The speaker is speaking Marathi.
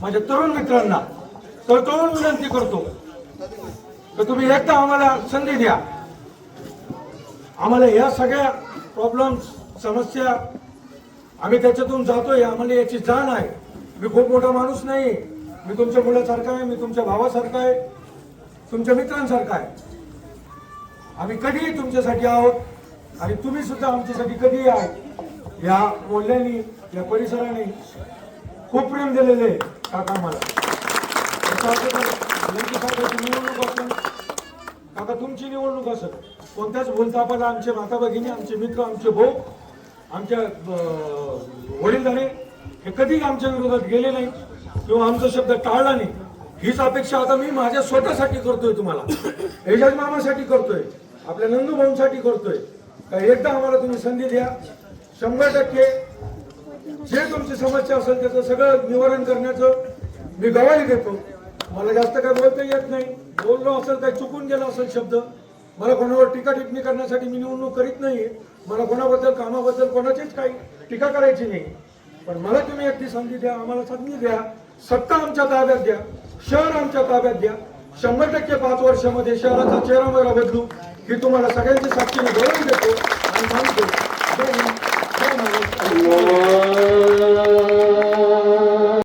माझ्या तरुण मित्रांना तळतळून विनंती करतो तर तुम्ही एकदा आम्हाला संधी द्या. आम्हाला या सगळ्या प्रॉब्लेम समस्या आम्ही त्याच्यातून जातोय आम्हाला याची जाण आहे. मी खूप मोठा माणूस नाही मी तुमच्या मुलासारखा आहे मी तुमच्या भावासारखा आहे तुमच्या मित्रांसारखा आहे. आम्ही कधीही तुमच्यासाठी आहोत आणि तुम्ही सुद्धा आमच्यासाठी कधीही आहे या बोलण्यानी या परिसराने खूप प्रेम दिलेले आहे काका आम्हाला निवडणूक असेल काका तुमची निवडणूक असेल. कोणत्याच बोलतापाला आमचे माता भगिनी आमचे मित्र आमचे भाऊ आमच्या अं, वडीलधारे हे कधी आमच्या विरोधात गेले नाही किंवा आमचा शब्द टाळला नाही. हीच अपेक्षा आता मी माझ्या स्वतःसाठी करतोय तुम्हाला. एजाज मामासाठी करतोय. आपल्या नंदू भाऊंसाठी करतोय. का एकदा आम्हाला तुम्ही संधी द्या. शंभर टक्के जे तुमची समस्या असेल त्याचं सगळं निवारण करण्याचं मी गवाही देतो. मला जास्त काय बोलता येत नाही. बोललो असेल काही चुकून गेला असेल शब्द. मला कोणावर टीका टिप्पणी करण्यासाठी मी निवडणूक करीत नाहीये मला कोणाबद्दल कामाबद्दल कोणाचीच काही टीका करायची नाही. पण मला तुम्ही एकटी संधी द्या आम्हाला संधी द्या. सत्ता आमच्या ताब्यात द्या. शहर आमच्या ताब्यात द्या. शंभर टक्के पाच वर्षामध्ये शहराचा चेहरा मला बदलू ही तुम्हाला सगळ्यांची साक्षीने गौरव देतो आणि सांगतो